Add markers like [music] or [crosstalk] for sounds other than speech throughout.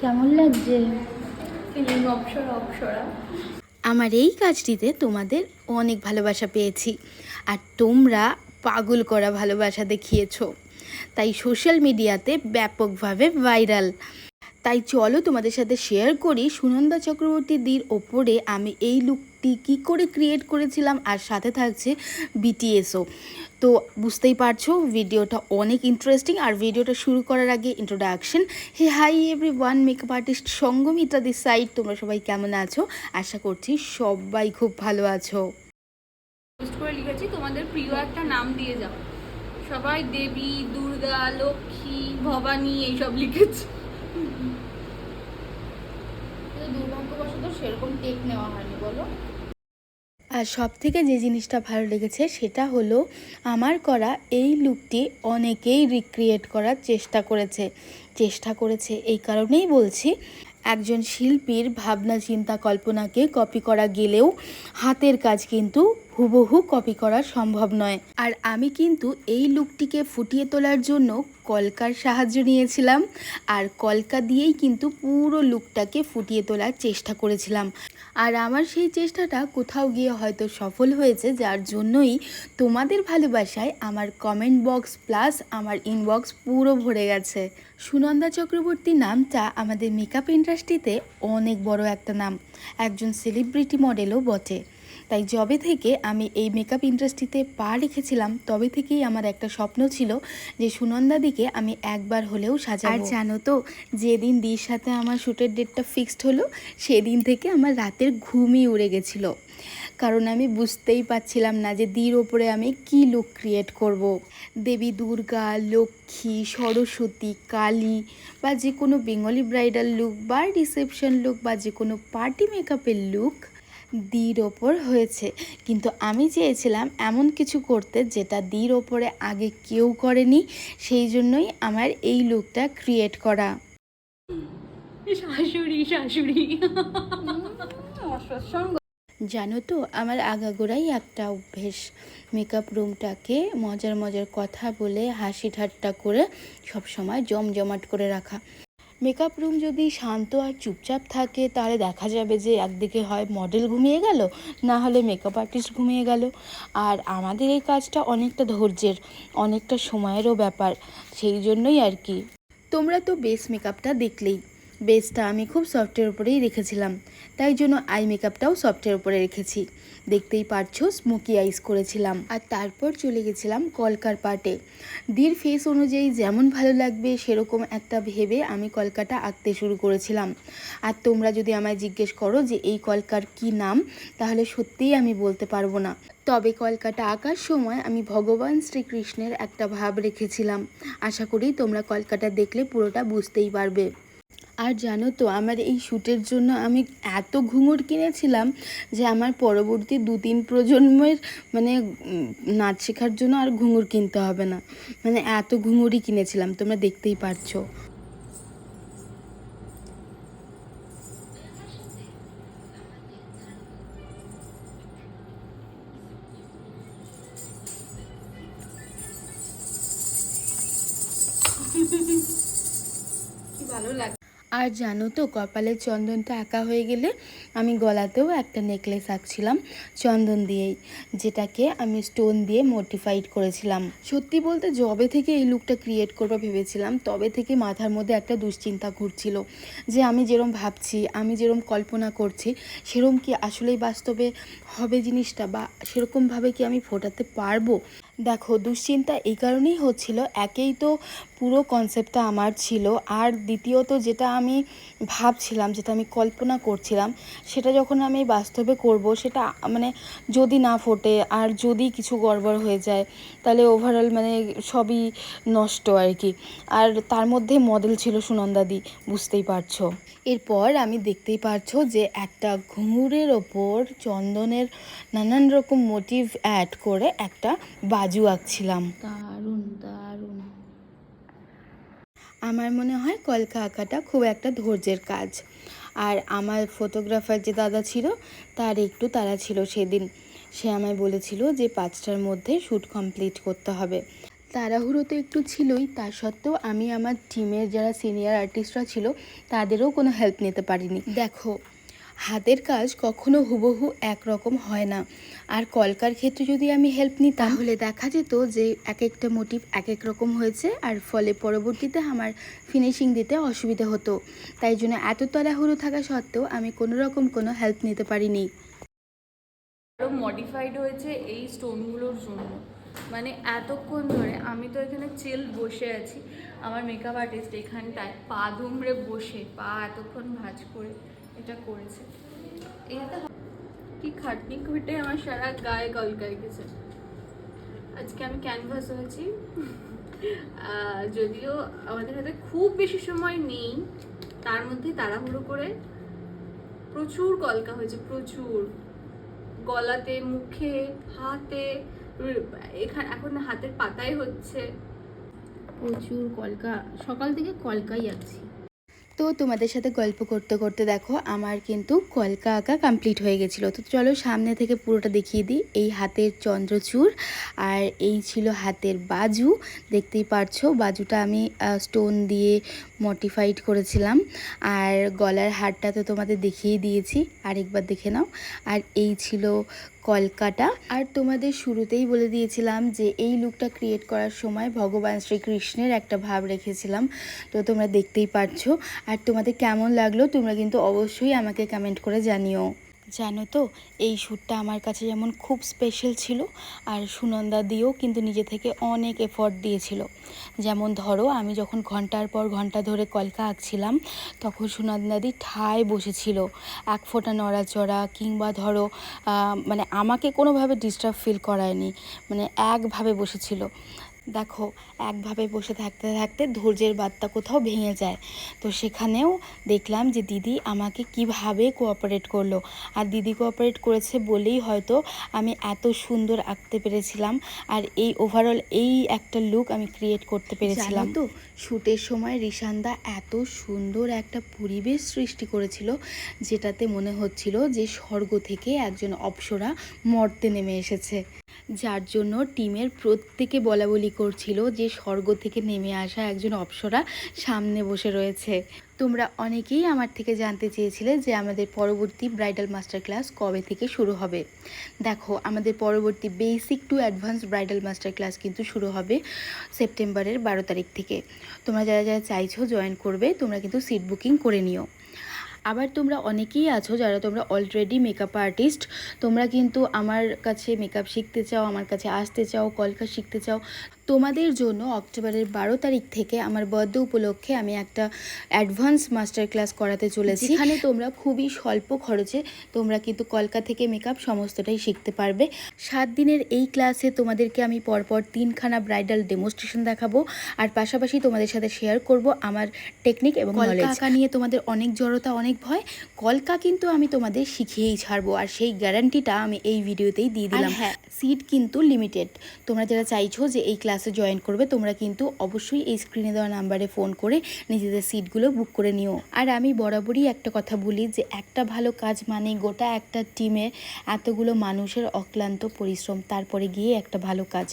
কেমন লাগছে? ফিলিং অপসরা অপসরা আমার এই কাজটিতে তোমাদের অনেক ভালোবাসা পেয়েছি। আর তোমরা পাগল করা ভালোবাসা দেখিয়েছো। তাই সোশ্যাল মিডিয়াতে ব্যাপকভাবে ভাইরাল তাই চলো তোমাদের সাথে শেয়ার করি সুনন্দা চক্রবর্তী দির ওপরে আমি এই লুকটি কি করে ক্রিয়েট করেছিলাম আর সাথে থাকছে বিটিএসও তো বুঝতেই পারছ, ভিডিওটা অনেক ইন্টারেস্টিং আর ভিডিওটা শুরু করার আগে introduction hey hi everyone makeup artist Sanghamitra the side তোমরা সবাই কেমন আছো? আশা করছি সবাই খুব ভালো আছো। পোস্ট করে লিখেছি, তোমাদের প্রিয় একটা নাম দিয়ে যাও। সবাই দেবী, দুর্গা, লক্ষ্মী, ভবানী, এইসব লিখেছে। সেরকম টেক নেওয়া হয়নি, বলো। আর সব থেকে যে জিনিসটা ভালো লেগেছে সেটা হলো আমার করা এই লুকটি অনেকেই রিক্রিয়েট করার চেষ্টা করেছে। চেষ্টা করেছে এই কারণেই বলছি, একজন শিল্পীর ভাবনা চিন্তা কল্পনাকে কপি করা গেলেও হাতের কাজ কিন্তু হুবহু কপি করা সম্ভব নয়। আর আমি কিন্তু এই লুকটিকে ফুটিয়ে তোলার জন্য কলকার সাহায্য নিয়েছিলাম। আর কলকা দিয়েই কিন্তু পুরো লুকটাকে ফুটিয়ে তোলার চেষ্টা করেছিলাম। আর আমার সেই চেষ্টাটা কোথাও গিয়ে হয়তো সফল হয়েছে, যার জন্যই তোমাদের ভালোবাসায় আমার কমেন্ট বক্স প্লাস আমার ইনবক্স পুরো ভরে গেছে। সুনন্দা চক্রবর্তী নামটা আমাদের মেকআপ ইন্ডাস্ট্রিতে অনেক বড় একটা নাম। একজন সেলিব্রিটি মডেলও বটে। তাই যবে থেকে আমি এই মেকআপ ইন্ডাস্ট্রিতে পা রেখেছিলাম, তবে থেকেই আমার একটা স্বপ্ন ছিল যে সুনন্দাদিকে আমি একবার হলেও সাজাবো আর জানো তো, যেদিন দির সাথে আমার শ্যুটের ডেটটা ফিক্সড হলো, সেদিন থেকে আমার রাতের ঘুমই উড়ে গেছিল কারণ আমি বুঝতেই পারছিলাম না যে দির ওপরে আমি কি লুক ক্রিয়েট করব। দেবী, দুর্গা, লক্ষ্মী, সরস্বতী, কালী বা যে কোনো বেঙ্গলি ব্রাইডাল লুক বা রিসেপশন লুক বা যে কোনো পার্টি মেকআপের লুক দির ওপর হয়েছে। কিন্তু আমি চেয়েছিলাম এমন কিছু করতে যেটা দির ওপরে আগে কেউ করেনি সেই জন্যই আমার এই লুকটা ক্রিয়েট করা। শাশুড়ি শাশুড়ি। জানো তো আমার আগাগোড়াই একটা অভ্যেস। মেকআপ রুমটাকে মজার মজার কথা বলে হাসি ঠাট্টা করে সবসময় জমজমাট করে রাখা। মেকআপ রুম যদি শান্ত আর চুপচাপ থাকে, তাহলে দেখা যাবে যে একদিকে হয় মডেল ঘুমিয়ে গেল, না হলে মেকআপ আর্টিস্ট ঘুমিয়ে গেল। আর আমাদের এই কাজটা অনেকটা ধৈর্যের, অনেকটা সময়েরও ব্যাপার, সেই জন্যই আর কি। তোমরা তো বেস মেকআপটা দেখলেই। বেসটা আমি খুব সফটের উপরেই রেখেছিলাম, তাই জন্য আই মেকআপটাও সফটের উপরে রেখেছি। দেখতেই পারছ, স্মোকি আইস করেছিলাম। আর তারপর চলে গেছিলাম কলকার পার্টে। দির ফেস অনুযায়ী যেমন ভালো লাগবে, সেরকম একটা ভেবে আমি কলকাটা আঁকতে শুরু করেছিলাম। আর তোমরা যদি আমায় জিজ্ঞেস করো যে এই কলকার কি নাম, তাহলে সত্যিই আমি বলতে পারব না। তবে কলকাটা আঁকার সময় আমি ভগবান শ্রীকৃষ্ণের একটা ভাব রেখেছিলাম। আশা করি তোমরা কলকাটা দেখলে পুরোটা বুঝতেই পারবে। আর জানো তো, আমার এই শ্যুটের জন্য আমি এত ঘুঙুর কিনেছিলাম যে আমার পরবর্তী দু তিন প্রজন্মের মানে নাচ শেখার জন্য আর ঘুঙুর কিনতে হবে না। মানে এত ঘুঙুরই কিনেছিলাম, তোমরা দেখতেই পারছ। [laughs] কি ভালো লাগে আর জানো তো কপালের চন্দনটা আঁকা হয়ে গেলে আমি গলাতেও একটা নেকলেস আঁকছিলাম চন্দন দিয়েই, যেটাকে আমি স্টোন দিয়ে মোটিফাইড করেছিলাম। সত্যি বলতে যবে থেকে এই লুকটা ক্রিয়েট করব ভেবেছিলাম, তবে থেকে মাথার মধ্যে একটা দুশ্চিন্তা ঘুরছিল যে আমি যেরম ভাবছি, আমি যেরম কল্পনা করছি, সেরম কি আসলেই বাস্তবে হবে জিনিসটা বা সেরকমভাবে কি আমি ফোটাতে পারব? দেখো, দুশ্চিন্তা এই কারণেই হচ্ছিল, একেই তো পুরো কনসেপ্টটা আমার ছিল। আর দ্বিতীয়ত যেটা আমি ভাবছিলাম, যেটা আমি কল্পনা করছিলাম, সেটা যখন আমি বাস্তবে করব, সেটা মানে যদি না ফোটে আর যদি কিছু গড়বড় হয়ে যায়, তাহলে ওভারঅল মানে সবই নষ্ট আর কি। আর তার মধ্যে মডেল ছিল সুনন্দাদি, বুঝতেই পারছ। এরপর আমি দেখতেই পারছ যে একটা ঘুঙুরের ওপর চন্দনের নানান রকম মোটিভ অ্যাড করে একটা বাজু আঁকছিলাম। দারুণ দারুণ। আমার মনে হয় কলকা আঁকাটা খুব একটা ধৈর্যের কাজ। আর আমার ফটোগ্রাফার যে দাদা ছিল তার একটু তাড়া ছিল সেদিন। সে আমায় বলেছিল যে পাঁচটার মধ্যে শ্যুট কমপ্লিট করতে হবে। তাড়াহুড়ো তো একটু ছিলই তা সত্ত্বেও আমি আমার টিমের যারা সিনিয়র আর্টিস্টরা ছিল তাদেরও কোনো হেল্প নিতে পারিনি। দেখো হাতের কাজ কখনো হুবহু একরকম হয় না। আর কলকার ক্ষেত্রে যদি আমি হেল্প নিতাম, তাহলে দেখা যেত যে এক একটা মোটিভ এক এক রকম হয়েছে আর ফলে পরবর্তীতে আমার ফিনিশিং দিতে অসুবিধা হতো। তাই জন্য এত তাড়াহুড়ো থাকা সত্ত্বেও আমি কোনো রকম কোনো হেল্প নিতে পারিনি। আরও মডিফাইড হয়েছে এই স্টোনগুলোর জন্য। মানে এতক্ষণ ধরে আমি তো এখানে চেল বসে আছি। আমার মেকআপ আর্টিস্ট এখানটায় পা ধুমড়ে বসে, পা এতক্ষণ ভাঁজ করে। এটা করেছে। কি খাটনি খুঁটে আমার সারা গায়ে কলকাই গেছে। আজকে আমি ক্যানভাস হয়েছি। যদিও আমাদের হাতে খুব বেশি সময় নেই, তার মধ্যে তাড়াহুড়ো করে প্রচুর কলকা হয়েছে, প্রচুর। গলাতে, মুখে, হাতে এখানে এখন হাতের পাতায় হচ্ছে। প্রচুর কলকা, সকাল থেকে কলকাই আছি। তো তোমাদের সাথে গল্প করতে করতে দেখো, আমার কিন্তু কলকা আঁকা কমপ্লিট হয়ে গেছিল। তো চলো সামনে থেকে পুরোটা দেখিয়ে দিই। এই হাতের চন্দ্রচূড় আর এই ছিল হাতের বাজু। দেখতেই পারছ, বাজুটা আমি স্টোন দিয়ে মডিফাইড করেছিলাম। আর গলার হারটা তো তোমাদের দেখিয়ে দিয়েছি। আরেকবার দেখে নাও। আর এই ছিল কলকাটা আর তোমাদের শুরুতেই বলে দিয়েছিলাম যে এই লুকটা ক্রিয়েট করার সময় ভগবান শ্রীকৃষ্ণের একটা ভাব রেখেছিলাম। তো তোমরা দেখতেই পারছ। আর তোমাদের কেমন লাগল তোমরা কিন্তু অবশ্যই আমাকে কমেন্ট করে জানিও। জানো তো, এই শ্যুটটা আমার কাছে যেমন খুব স্পেশাল ছিল আর সুনন্দা দিও কিন্তু নিজে থেকে অনেক এফর্ট দিয়েছিল। যেমন ধরো, আমি যখন ঘণ্টার পর ঘণ্টা ধরে কলকা আঁকছিলাম, তখন সুনন্দাদি ঠায় বসেছিল। এক ফোঁটা নড়াচড়া কিংবা ধরো মানে আমাকে কোনোভাবে ডিস্টার্ব ফিল করায়নি মানে একভাবে বসেছিল। দেখো একভাবে বসে থাকতে থাকতে ধৈর্যের বার্তা কোথাও ভেঙে যায়। তো সেখানেও দেখলাম যে দিদি আমাকে কীভাবে কোঅপারেট করল। আর দিদি কোঅপারেট করেছে বলেই হয়তো আমি এত সুন্দর আঁকতে পেরেছিলাম আর এই ওভারঅল এই একটা লুক আমি ক্রিয়েট করতে পেরেছিলাম। তো শ্যুটের সময় রিশান্দা এত সুন্দর একটা পরিবেশ সৃষ্টি করেছিল যেটাতে মনে হচ্ছিল যে স্বর্গ থেকে একজন অপ্সরা মর্তে নেমে এসেছে। যার জন্য টিমের প্রত্যেকে বলা বলি করছিল যে স্বর্গ থেকে নেমে আসা একজন অপ্সরা সামনে বসে রয়েছে। তোমরা অনেকেই আমার থেকে জানতে চেয়েছিলে যে আমাদের পরবর্তী ব্রাইডাল মাস্টার ক্লাস কবে থেকে শুরু হবে। দেখো, আমাদের পরবর্তী basic to advance bridal master class কিন্তু শুরু হবে সেপ্টেম্বরের বারো তারিখ থেকে। তোমরা যারা যারা চাইছো জয়েন করবে, তোমরা কিন্তু সিট বুকিং করে নিও। আবার তোমরা অনেকেই আছো যারা তোমরা অলরেডি মেকআপ আর্টিস্ট তোমরা কিন্তু আমার কাছে মেকআপ শিখতে চাও আমার কাছে আসতে চাও কলকা শিখতে চাও। তোমাদের জন্য অক্টোবরের বারো তারিখ থেকে আমার বার্থডে উপলক্ষে আমি একটা অ্যাডভান্স মাস্টার ক্লাস করাতে চলেছি। এখানে তোমরা খুবই স্বল্প খরচে তোমরা কিন্তু কলকা থেকে মেকআপ সমস্তটাই শিখতে পারবে। সাত দিনের এই ক্লাসে তোমাদেরকে আমি পরপর তিনখানা ব্রাইডাল ডেমোস্ট্রেশন দেখাবো আর পাশাপাশি তোমাদের সাথে শেয়ার করব আমার টেকনিক এবং কলকা নিয়ে তোমাদের অনেক জড়তা অনেক ভয় কলকা কিন্তু আমি তোমাদের শিখিয়েই ছাড়বো। আর সেই গ্যারান্টিটা আমি এই ভিডিওতেই দিয়ে দিলাম। হ্যাঁ। সিট কিন্তু লিমিটেড তোমরা যারা চাইছো যে এই ক্লাসে জয়েন করবে তোমরা কিন্তু অবশ্যই এই স্ক্রিনে দেওয়া নাম্বারে ফোন করে নিজেদের সিটগুলো বুক করে নিও। আর আমি বরাবরই একটা কথা বলি যে একটা ভালো কাজ মানে গোটা একটা টিমে এতগুলো মানুষের অক্লান্ত পরিশ্রম তারপরে গিয়ে একটা ভালো কাজ।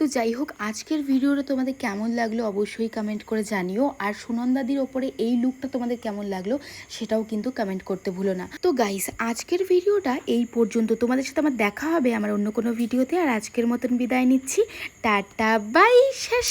তো যাই হোক, আজকের ভিডিওটা তোমাদের কেমন লাগল অবশ্যই কমেন্ট করে জানিও। আর সুনন্দাদির ওপরে এই লুকটা তোমাদের কেমন লাগল সেটাও কিন্তু কমেন্ট করতে ভুলো না। তো গাইস আজকের ভিডিওটা এই পর্যন্ত। তোমাদের সাথে আমার দেখা হবে আমার অন্য কোনো ভিডিওতে। আর আজকের মতন বিদায় নিচ্ছি। টাটা বাই শেষ।